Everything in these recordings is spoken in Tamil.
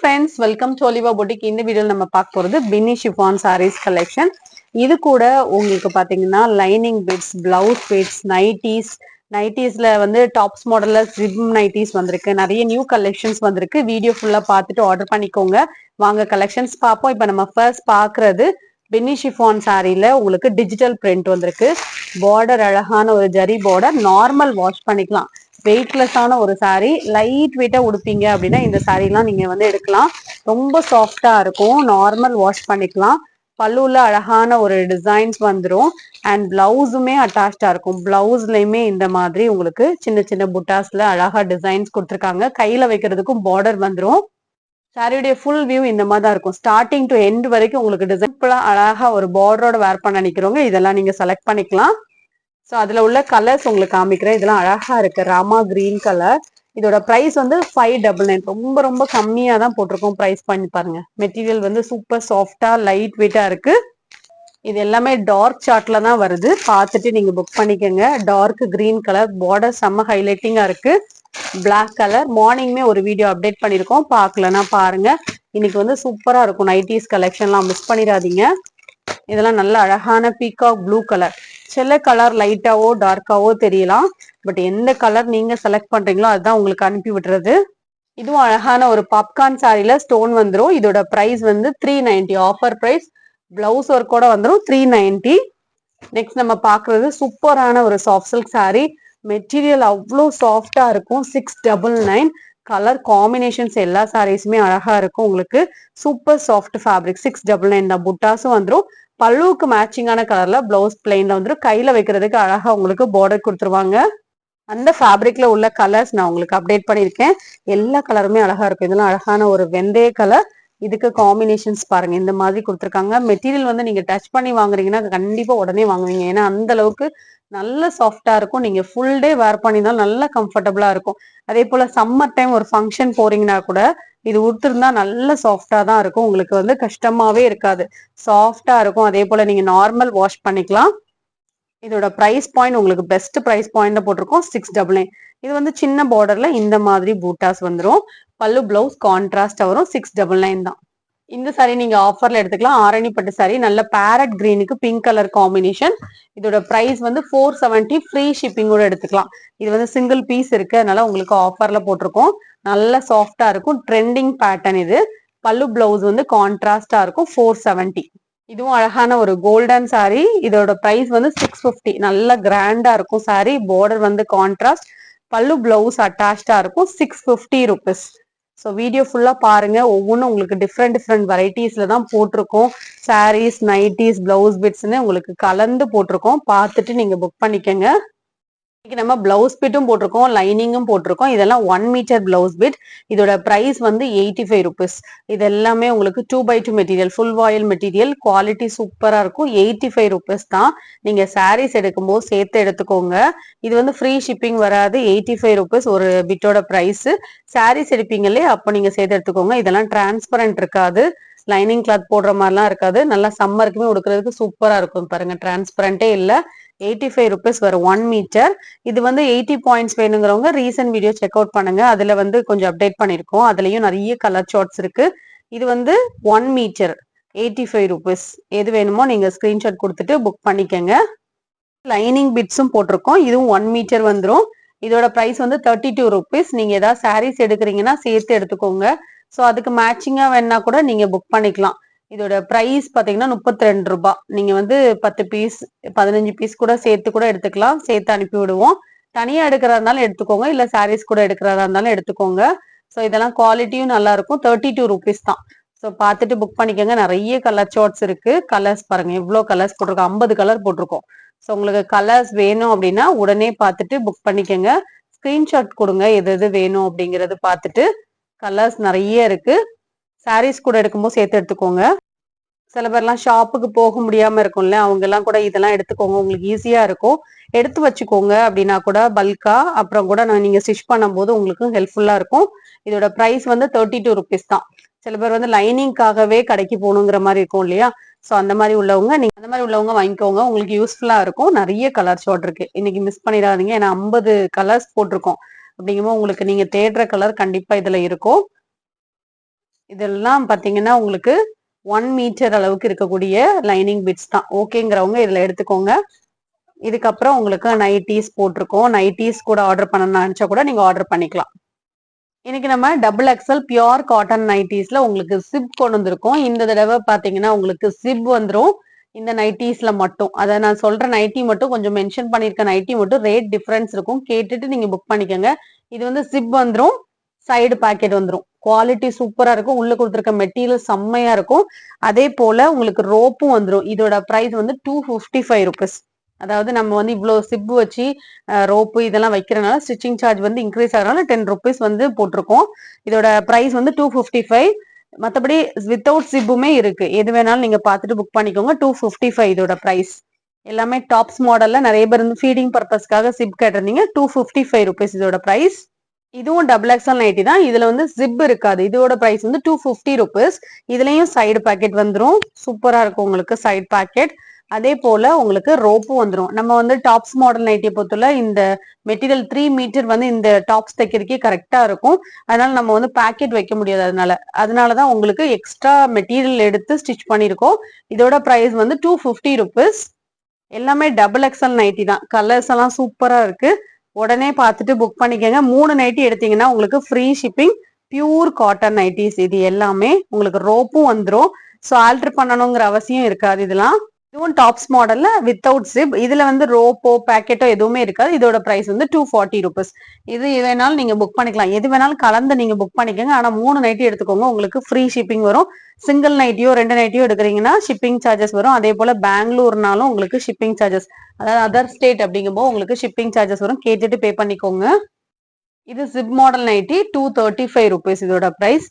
Friends welcome to Oliva boutique இந்த வீடியோவில் நம்ம பார்க்க போகிறது பின்னி ஷிஃபான் சாரீஸ் கலெக்ஷன் இது கூட உங்களுக்கு பார்த்தீங்கன்னா lining bits blouse bits nighties நைட்டிஸ்ல வந்து டாப்ஸ் மாடல்ல ஜிம் நைட்டிஸ் வந்திருக்கு. நிறைய நியூ கலெக்ஷன்ஸ் வந்திருக்கு. வீடியோ ஃபுல்லா பார்த்துட்டு ஆர்டர் பண்ணிக்கோங்க. வாங்க கலெக்ஷன்ஸ் பார்ப்போம். இப்போ நம்ம ஃபர்ஸ்ட் பார்க்கறது பின்னி ஷிஃபான் சாரீல உங்களுக்கு டிஜிட்டல் பிரிண்ட் வந்திருக்கு. பார்டர் அழகான ஒரு ஜரி பார்டர் நார்மல் வாஷ் பண்ணிக்கலாம். வெயிட்லெஸ்ஸான ஒரு saree. லைட் வெயிட்டா உடுப்பீங்க அப்படின்னா இந்த சாரீலாம் நீங்க வந்து எடுக்கலாம். ரொம்ப சாஃப்டா இருக்கும். நார்மல் வாஷ் பண்ணிக்கலாம். பல்லுல அழகான ஒரு டிசைன்ஸ் வந்துடும் அண்ட் பிளவுஸுமே அட்டாச்சா இருக்கும். பிளவுஸ்லயுமே இந்த மாதிரி உங்களுக்கு சின்ன சின்ன புட்டாஸ்ல அழகா டிசைன்ஸ் கொடுத்துருக்காங்க. கையில வைக்கிறதுக்கும் பார்டர் வந்துடும் சாரியுடைய ஃபுல் வியூ இந்த மாதிரி தான் இருக்கும். ஸ்டார்டிங் டு எண்ட் வரைக்கும் உங்களுக்கு டிசைன் அழகா ஒரு பார்டரோட வேர் பண்ண நினைக்கிறவங்க இதெல்லாம் நீங்க செலக்ட் பண்ணிக்கலாம். ஸோ அதில் உள்ள கலர்ஸ் உங்களுக்கு காமிக்கிறேன். இதெல்லாம் அழகாக இருக்குது ராமா கிரீன் கலர் இதோட ப்ரைஸ் வந்து ஃபைவ் டபுள் நைன் ரொம்ப ரொம்ப கம்மியாக தான் போட்டிருக்கோம். ப்ரைஸ் பண்ணி பாருங்கள் மெட்டீரியல் வந்து சூப்பர் சாஃப்டாக லைட் வெயிட்டாக இருக்குது இது எல்லாமே டார்க் சார்ட்டில் தான் வருது. பார்த்துட்டு நீங்கள் புக் பண்ணிக்கோங்க. டார்க் க்ரீன் கலர் பார்டர் செம்ம ஹைலைட்டிங்காக இருக்குது பிளாக் கலர் மார்னிங்குமே ஒரு வீடியோ அப்டேட் பண்ணியிருக்கோம் பார்க்கலன்னா பாருங்கள் இன்னைக்கு வந்து சூப்பராக இருக்கும். நைட்டிஸ் கலெக்ஷன்லாம் மிஸ் பண்ணிடாதீங்க. இதெல்லாம் நல்ல அழகான பீகாக் ப்ளூ கலர் சில கலர் லைட்டாவோ டார்க்காவோ தெரியலாம். பட் எந்த கலர் நீங்க செலக்ட் பண்றீங்களோ அதுதான் உங்களுக்கு அனுப்பி விடுறது. இதுவும் அழகான ஒரு பாப்கார்ன் சாரில ஸ்டோன் வந்துடும் இதோட ப்ரைஸ் வந்து three ninety offer price blouse ஒர்க்கோட வந்துடும் த்ரீ நைன்டி நெக்ஸ்ட் நம்ம பாக்குறது சூப்பரான ஒரு சாஃப்ட் சில்க் சாரி மெட்டீரியல் அவ்வளோ சாஃப்டா இருக்கும். Six double nine colour combinations எல்லா சாரீஸுமே அழகா இருக்கும் உங்களுக்கு. Super soft fabric six double nine தான். புட்டாஸும் வந்துடும் பல்லுவுக்கு மேட்சிங்கான கலர்ல பிளவுஸ் பிளெயின்ல வந்துரும். கையில வைக்கிறதுக்கு அழகா உங்களுக்கு பார்டர் கொடுத்துருவாங்க. அந்த ஃபேப்ரிக்ல உள்ள கலர்ஸ் நான் உங்களுக்கு அப்டேட் பண்ணியிருக்கேன். எல்லா கலருமே அழகா இருக்கும். இதெல்லாம் அழகான ஒரு வெந்தய கலர் இதுக்கு காம்பினேஷன்ஸ் பாருங்க. இந்த மாதிரி கொடுத்துருக்காங்க. மெட்டீரியல் வந்து நீங்க டச் பண்ணி வாங்குறீங்கன்னா கண்டிப்பா உடனே வாங்குவீங்க. ஏன்னா அந்த அளவுக்கு நல்ல சாஃப்டா இருக்கும். நீங்க ஃபுல் டே வேர் பண்ணினாலும் நல்லா கம்ஃபர்டபுளா இருக்கும். அதே போல சம்மர் டைம் ஒரு ஃபங்க்ஷன் போறீங்கன்னா கூட இது உடுத்திருந்தா நல்ல சாஃப்டா தான் இருக்கும். உங்களுக்கு வந்து கஷ்டமாவே இருக்காது. சாஃப்டா இருக்கும். அதே போல நீங்க நார்மல் வாஷ் பண்ணிக்கலாம். இதோட பிரைஸ் பாயிண்ட் உங்களுக்கு பெஸ்ட் பிரைஸ் பாயிண்ட் போட்டிருக்கோம். சிக்ஸ் டபுள் நைன் இது வந்து சின்ன பார்டர்ல இந்த மாதிரி பூட்டாஸ் வந்துடும் பல்லு பிளவுஸ் கான்ட்ராஸ்டா வரும். சிக்ஸ் டபுள் நைன் தான். இந்த சாரி நீங்க ஆஃபர்ல எடுத்துக்கலாம். ஆரணி பட்டு சாரி நல்ல பேரட் கிரீனுக்கு பிங்க் கலர் காம்பினேஷன் இதோட பிரைஸ் வந்து ஃபோர் செவன்டி ஃப்ரீ ஷிப்பிங்கோட எடுத்துக்கலாம். இது வந்து சிங்கிள் பீஸ் இருக்கு. அதனால உங்களுக்கு ஆஃபர்ல போட்டிருக்கோம். நல்ல சாஃப்டா இருக்கும். ட்ரெண்டிங் பேட்டர்ன் இது. பல்லு பிளவுஸ் வந்து கான்ட்ராஸ்டா இருக்கும். ஃபோர் செவன்டி இதுவும் அழகான ஒரு கோல்டன் saree. இதோட பிரைஸ் வந்து சிக்ஸ் ஃபிஃப்டி நல்ல கிராண்டா இருக்கும் saree. பார்டர் வந்து கான்ட்ராஸ்ட் பல்லு பிளவுஸ் அட்டாச்சா இருக்கும். Six fifty rupees so video ஃபுல்லா பாருங்க. ஒவ்வொன்றும் உங்களுக்கு டிஃப்ரெண்ட் டிஃப்ரெண்ட் வெரைட்டிஸ்ல தான் போட்டிருக்கோம். சாரீஸ் நைட்டிஸ் பிளவுஸ் பிட்ஸ்ன்னு உங்களுக்கு கலந்து போட்டிருக்கோம். பார்த்துட்டு நீங்க புக் பண்ணிக்கங்க. இன்னைக்கு நம்ம பிளவுஸ் பிட்டும் போட்டிருக்கோம் லைனிங்கும் போட்டிருக்கோம். இதெல்லாம் ஒன் மீட்டர் பிளவுஸ் பிட் இதோட பிரைஸ் வந்து எயிட்டி ஃபைவ் ருபீஸ் இது எல்லாமே உங்களுக்கு two by two material full voile material quality சூப்பரா இருக்கும். எயிட்டி ஃபைவ் ருபீஸ் தான். நீங்க சாரீஸ் எடுக்கும்போது சேர்த்து எடுத்துக்கோங்க. இது வந்து ஃப்ரீ ஷிப்பிங் வராது. எயிட்டி ஃபைவ் ருபீஸ் ஒரு பிட்டோட பிரைஸ் சாரீஸ் எடுப்பீங்களே அப்போ நீங்க சேர்த்து எடுத்துக்கோங்க. இதெல்லாம் டிரான்ஸ்பரண்ட் இருக்காது. லைனிங் கிளாத் போடுற மாதிரிலாம் இருக்காது. நல்லா சம்மருக்குமே உடுக்கிறதுக்கு சூப்பராக இருக்கும் பாருங்க. டிரான்ஸ்பரண்டே இல்லை. எயிட்டி ஃபைவ் ருபீஸ் வரும். ஒன் மீட்டர் இது வந்து எயிட்டி பாயிண்ட்ஸ் வேணுங்கிறவங்க ரீசன்ட் வீடியோ செக் அவுட் பண்ணுங்க. அதில் வந்து கொஞ்சம் அப்டேட் பண்ணியிருக்கோம் அதுலேயும் நிறைய கலர் ஷார்ட்ஸ் இருக்கு. இது வந்து one metre eighty five rupees எது வேணுமோ நீங்கள் ஸ்க்ரீன்ஷாட் கொடுத்துட்டு புக் பண்ணிக்கோங்க. லைனிங் பிட்ஸும் போட்டிருக்கோம். இதுவும் ஒன் மீட்டர் வந்துடும் இதோட ப்ரைஸ் வந்து தேர்ட்டி டூ ருபீஸ் நீங்கள் ஏதாவது சாரீஸ் எடுக்கிறீங்கன்னா சேர்த்து எடுத்துக்கோங்க. ஸோ அதுக்கு மேட்சிங்காக வேணா கூட நீங்கள் புக் பண்ணிக்கலாம். இதோட ப்ரைஸ் பார்த்தீங்கன்னா முப்பத்தி ரெண்டு ரூபா நீங்கள் வந்து பத்து பீஸ் பதினஞ்சு பீஸ் கூட சேர்த்து கூட எடுத்துக்கலாம். சேர்த்து அனுப்பி விடுவோம். தனியாக எடுக்கிறதா இருந்தாலும் எடுத்துக்கோங்க. இல்லை சாரீஸ் கூட எடுக்கிறதா இருந்தாலும் எடுத்துக்கோங்க. ஸோ இதெல்லாம் குவாலிட்டியும் நல்லா இருக்கும். தேர்ட்டி டூ ருபீஸ் தான். ஸோ பார்த்துட்டு புக் பண்ணிக்கோங்க. நிறைய கலர் ஷார்ட்ஸ் இருக்கு. கலர்ஸ் பாருங்க. எவ்வளோ கலர்ஸ் போட்டிருக்கோம்? ஐம்பது கலர் போட்டிருக்கோம். ஸோ உங்களுக்கு கலர்ஸ் வேணும் அப்படின்னா உடனே பார்த்துட்டு புக் பண்ணிக்கோங்க. ஸ்கிரீன்ஷாட் கொடுங்க. எது எது வேணும் அப்படிங்கிறது பார்த்துட்டு கலர்ஸ் நிறைய இருக்கு. சாரீஸ் கூட எடுக்கும்போது சேர்த்து எடுத்துக்கோங்க. சில பேர்லாம் ஷாப்புக்கு போக முடியாம இருக்கும்ல அவங்க எல்லாம் கூட இதெல்லாம் எடுத்துக்கோங்க. உங்களுக்கு ஈஸியா இருக்கும். எடுத்து வச்சுக்கோங்க அப்படின்னா கூட பல்கா அப்புறம் கூட நான் நீங்க ஸ்டிச் பண்ணும்போது உங்களுக்கு ஹெல்ப்ஃபுல்லா இருக்கும். இதோட ப்ரைஸ் வந்து தேர்ட்டி டூ ருபீஸ் தான். சில பேர் வந்து லைனிங்காகவே கடைக்கு போகணுங்கிற மாதிரி இருக்கும் இல்லையா? ஸோ அந்த மாதிரி உள்ளவங்க நீங்க அந்த மாதிரி உள்ளவங்க வாங்கிக்கோங்க. உங்களுக்கு யூஸ்ஃபுல்லா இருக்கும். நிறைய கலர் ஷார்ட் இருக்கு. இன்னைக்கு மிஸ் பண்ணிடாதீங்க. ஏன்னா ஐம்பது கலர்ஸ் போட்டிருக்கோம். அப்படிங்கும்போது உங்களுக்கு நீங்க தேடுற கலர் கண்டிப்பா இதுல இருக்கும். இதெல்லாம் பாத்தீங்கன்னா உங்களுக்கு ஒன் மீட்டர் அளவுக்கு இருக்கக்கூடிய லைனிங் பிட்ஸ் தான். ஓகேங்கிறவங்க இதுல எடுத்துக்கோங்க. இதுக்கப்புறம் உங்களுக்கு நைட்டிஸ் போட்டிருக்கோம். நைட்டிஸ் கூட ஆர்டர் பண்ணணும்னு நினைச்சா கூட நீங்க ஆர்டர் பண்ணிக்கலாம். இன்னைக்கு நம்ம டபுள் எக்ஸல் பியோர் காட்டன் நைட்டிஸ்ல உங்களுக்கு சிப் கொண்டு வந்திருக்கோம். இந்த தடவை பாத்தீங்கன்னா உங்களுக்கு சிப் வந்துரும். இந்த நைட்டிஸ்ல மட்டும். அதை நான் சொல்ற நைட்டி மட்டும் கொஞ்சம் மென்ஷன் பண்ணிருக்க நைட்டி மட்டும் ரேட் டிஃபரன்ஸ் இருக்கும். கேட்டுட்டு நீங்க புக் பண்ணிக்கோங்க. இது வந்து சிப் வந்துரும் சைடு பாக்கெட் வந்துரும். குவாலிட்டி சூப்பரா இருக்கும். உள்ள கொடுத்துருக்க மெட்டீரியல் செம்மையா இருக்கும். அதே போல உங்களுக்கு ரோப்பும் வந்துரும். இதோட பிரைஸ் வந்து டூ ஃபிஃப்டி ஃபைவ் ருபீஸ் அதாவது நம்ம வந்து இவ்வளோ சிப்பு வச்சு ரோப்பு இதெல்லாம் வைக்கிறனால ஸ்டிச்சிங் சார்ஜ் வந்து இன்க்ரீஸ் ஆகிறனால டென் ருபீஸ் வந்து போட்டிருக்கோம். இதோட பிரைஸ் வந்து டூ ஃபிஃப்டி ஃபைவ் மற்றபடி வித்தவுட் சிப்புமே இருக்கு. எது வேணாலும் நீங்க பார்த்துட்டு புக் பண்ணிக்கோங்க. டூ ஃபிஃப்டி ஃபைவ் இதோட ப்ரைஸ் எல்லாமே டாப்ஸ் மாடல்ல நிறைய பேர் வந்து ஃபீடிங் பர்பஸ்க்காக சிப் கேட்டிருந்தீங்க. டூ ஃபிஃப்டி ஃபைவ் ருபீஸ் இதோட ப்ரைஸ் இதுவும் டபுள் எக்ஸல் நைட்டி தான். இதுல வந்து ஜிப் இருக்காது. இதோட பிரைஸ் வந்து டூ ஃபிஃப்டி ருபீஸ் இதுலயும் சைடு பாக்கெட் வந்துடும் சூப்பரா இருக்கும் உங்களுக்கு சைடு பாக்கெட் அதே போல உங்களுக்கு ரோப்பும் வந்துடும் நம்ம வந்து டாப்ஸ் மாடல் நைட்டியை பொறுத்தல இந்த மெட்டீரியல் த்ரீ மீட்டர் வந்து இந்த டாப்ஸ் தைக்கிறதுக்கே கரெக்டா இருக்கும். அதனால நம்ம வந்து பாக்கெட் வைக்க முடியாது அதனால. அதனாலதான் உங்களுக்கு எக்ஸ்ட்ரா மெட்டீரியல் எடுத்து ஸ்டிச் பண்ணியிருக்கோம். இதோட ப்ரைஸ் வந்து டூ ஃபிஃப்டி ருபீஸ் எல்லாமே டபுள் எக்ஸ்எல் நைட்டி தான். கலர்ஸ் எல்லாம் சூப்பரா இருக்கு. உடனே பார்த்துட்டு புக் பண்ணிக்கோங்க. மூணு நைட்டி எடுத்தீங்கன்னா உங்களுக்கு free shipping pure cotton nighties இது எல்லாமே உங்களுக்கு ரோப்பும் வந்துடும் ஸோ ஆல்டர் பண்ணணுங்கிற அவசியம் இருக்காது இதெல்லாம். இதுவும் டாப்ஸ் மாடல்ல வித்தவுட் சிப் இதுல வந்து ரோப்போ பேக்கெட்டோ எதுவுமே இருக்காது. இதோட பிரைஸ் வந்து டூ ஃபார்ட்டி ருபீஸ் இது வேணாலும் நீங்க புக் பண்ணிக்கலாம். எது வேணாலும் கலந்து நீங்க புக் பண்ணிக்கோங்க. ஆனா மூணு நைட்டி எடுத்துக்கோங்க. உங்களுக்கு ஃப்ரீ ஷிப்பிங் வரும். சிங்கிள் நைட்டியோ ரெண்டு நைட்டியோ எடுக்கிறீங்கன்னா ஷிப்பிங் சார்ஜஸ் வரும். அதே போல பெங்களூர்னாலும் உங்களுக்கு ஷிப்பிங் சார்ஜஸ் அதாவது அதர் ஸ்டேட் அப்படிங்கும்போது உங்களுக்கு ஷிப்பிங் சார்ஜஸ் வரும். கேட்டுட்டு பே பண்ணிக்கோங்க. இது zip model nighty two thirty five rupees இதோட பிரைஸ்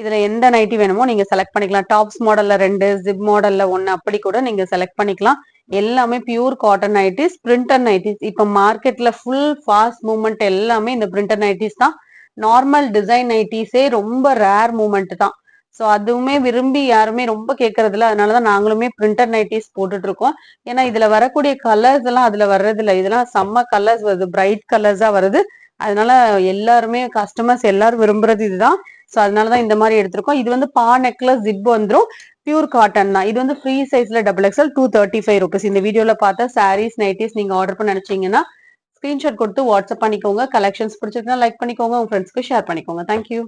இதுல எந்த நைட்டி வேணுமோ நீங்க செலக்ட் பண்ணிக்கலாம். டாப்ஸ் மாடல்ல ரெண்டு ஜிப் மாடல்ல ஒன்னு அப்படி கூட நீங்க செலக்ட் பண்ணிக்கலாம். எல்லாமே pure cotton nighties printer nighties இப்ப மார்க்கெட்ல ஃபுல் ஃபாஸ்ட் மூவ்மெண்ட் எல்லாமே இந்த பிரிண்டர் நைட்டிஸ் தான். நார்மல் டிசைன் நைட்டிஸே ரொம்ப ரேர் மூமெண்ட் தான். ஸோ அதுவுமே விரும்பி யாருமே ரொம்ப கேட்கறதில்ல அதனால தான் நாங்களுமே பிரிண்டர் நைட்டிஸ் போட்டுட்டு இருக்கோம் ஏன்னா இதுல வரக்கூடிய கலர்ஸ் எல்லாம் அதுல வர்றது இல்லை இதெல்லாம் செம்ம கலர்ஸ் வருது. பிரைட் கலர்ஸா வருது. அதனால எல்லாருமே கஸ்டமர்ஸ் எல்லாரும் விரும்புறது இதுதான். ஸோ அதனாலதான் இந்த மாதிரி எடுத்திருக்கோம். இது வந்து பா நெக்லஸ் ஜிப் வந்துடும் பியூர் காட்டன் தான். இது வந்து ஃப்ரீ சைஸ்ல double XL two thirty five rupees இந்த வீடியோல பார்த்தா சாரீஸ் நைட்டிஸ் நீங்க ஆர்டர் பண்ண நினைச்சீங்கன்னா ஸ்கிரீன்ஷாட் கொடுத்து வாட்ஸ்அப் பண்ணிக்கோங்க. கலெக்ஷன்ஸ் பிடிச்சிருந்தா லைக் பண்ணிக்கோங்க. உங்க ஃப்ரெண்ட்ஸ்க்கு ஷேர் பண்ணிக்கோங்க. தேங்க்யூ